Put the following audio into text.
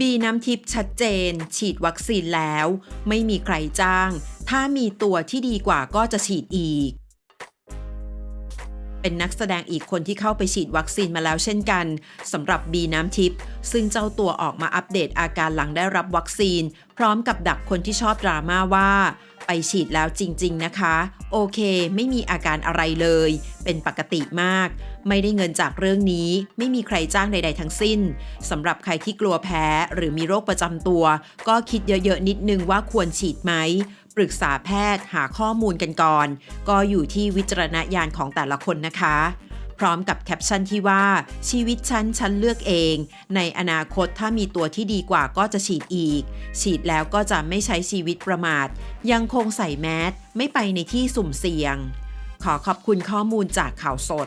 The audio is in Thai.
บีน้ำทิพย์ชัดเจน ฉีดวัคซีนแล้ว ไม่มีใครจ้าง ถ้ามีตัวที่ดีกว่าก็จะฉีดอีก เป็นนักแสดงอีกคนที่เข้าไปฉีดวัคซีนมาแล้วเช่นกันสำหรับบีน้ำทิพย์ซึ่งเจ้าตัวออกมาอัปเดตอาการหลังได้รับวัคซีน พร้อมกับดักคนที่ชอบดราม่าว่า ไปฉีดแล้วจริง ๆ นะคะ โอเค ไม่มีอาการอะไรเลย เป็นปกติมาก ไม่ได้เงินจากเรื่องนี้ ไม่มีใครจ้างใด ๆ ทั้งสิ้นสำหรับใครที่กลัวแพ้ หรือมีโรคประจำตัว ก็คิดเยอะ ๆ นิดนึงว่าควรฉีดไหมปรึกษาแพทย์หาข้อมูลกันก่อน ก็อยู่ที่วิจารณญาณของแต่ละคนนะคะ ร้อมกับแคปชั่นที่ว่าชีวิตฉันฉันเลือกเอง ในอนาคตถ้ามีตัวที่ดีกว่าก็จะฉีดอีก ฉีดแล้วก็จะไม่ใช้ชีวิตประมาท ยังคงใส่แมสไม่ไปในที่สุ่มเสี่ยง ขอขอบคุณข้อมูลจากข่าวสด